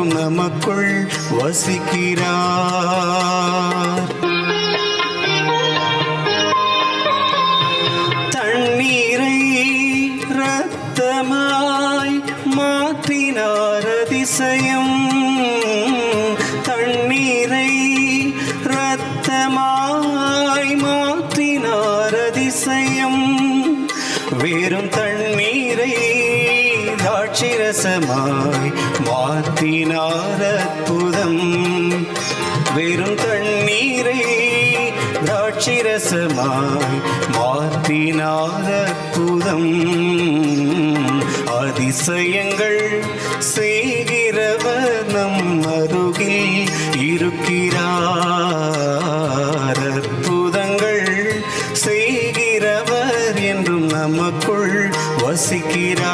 செய்கிறவர் நமக்குள் வசிக்கிறார். தண்ணீரை ரத்தமாய் மாற்றினார் அதிசயம். தண்ணீரை ரத்தமாய் மாற்றினார் அதிசயம். வெறும் தண்ணீரை தாட்சிரசமாய் மாற்றினார் அற்புதம். வெறும் தண்ணீரை திராட்சிரசமாய் மாற்றினார் அற்புதம். அதிசயங்கள் செய்கிறவர் நம் அருகில் இருக்கிறார். அற்புதங்கள் செய்கிறவர் என்றும் நமக்குள் வசிக்கிறார்.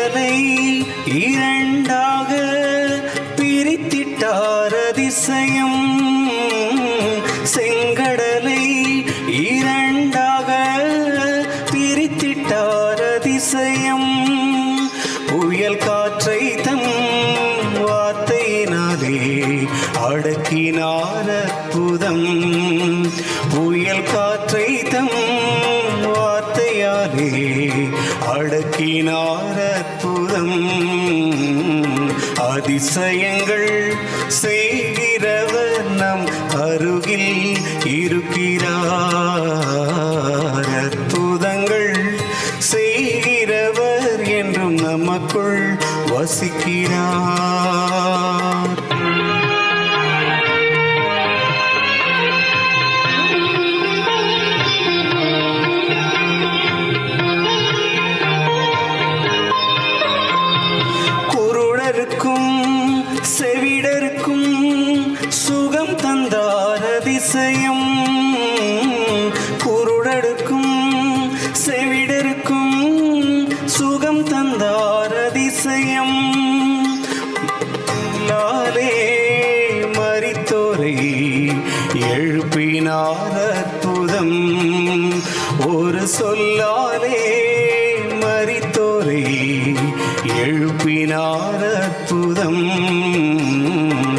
செங்கடலை இரண்டாக பிரித்திட்டார் அதிசயம் செங்கடலை இரண்டாக பிரித்திட்டார் அதிசயம் புயல் காற்றை தம் வார்த்தையினாலே அடக்கினார் அற்புதம். புயல் காற்றை தம் வார்த்தையாலே அதிசயங்கள் செய்கிறவர் நம் அருகில் இருக்கிறார் அற்புதங்கள் செய்கிறவர் என்றும் நமக்குள் வசிக்கிறார். செவிடர்க்கும் சுகம் தந்தார் அதிசயம் குருடருக்கும் செவிடருக்கும் சுகம் தந்தார் அதிசயம் நாளே மறித்தோரை எழுப்பினார் அற்புதம். ஒரு சொல்லாலே மறித்தோரை எழுப்பினார்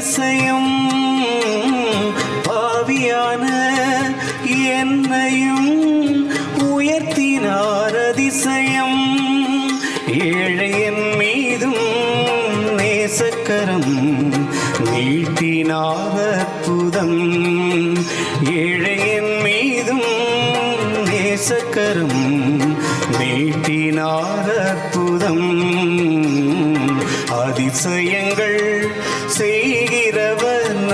அதிசயம் பாவியான என்னையும் உயர்த்தினார் அதிசயம். ஏழையன் மீதும் நேசக்கரம் நீட்டினார் அற்புதம். ஏழையன் மீதும் நேசக்கரம் நீட்டினார் அற்புதம். அதிசயங்கள்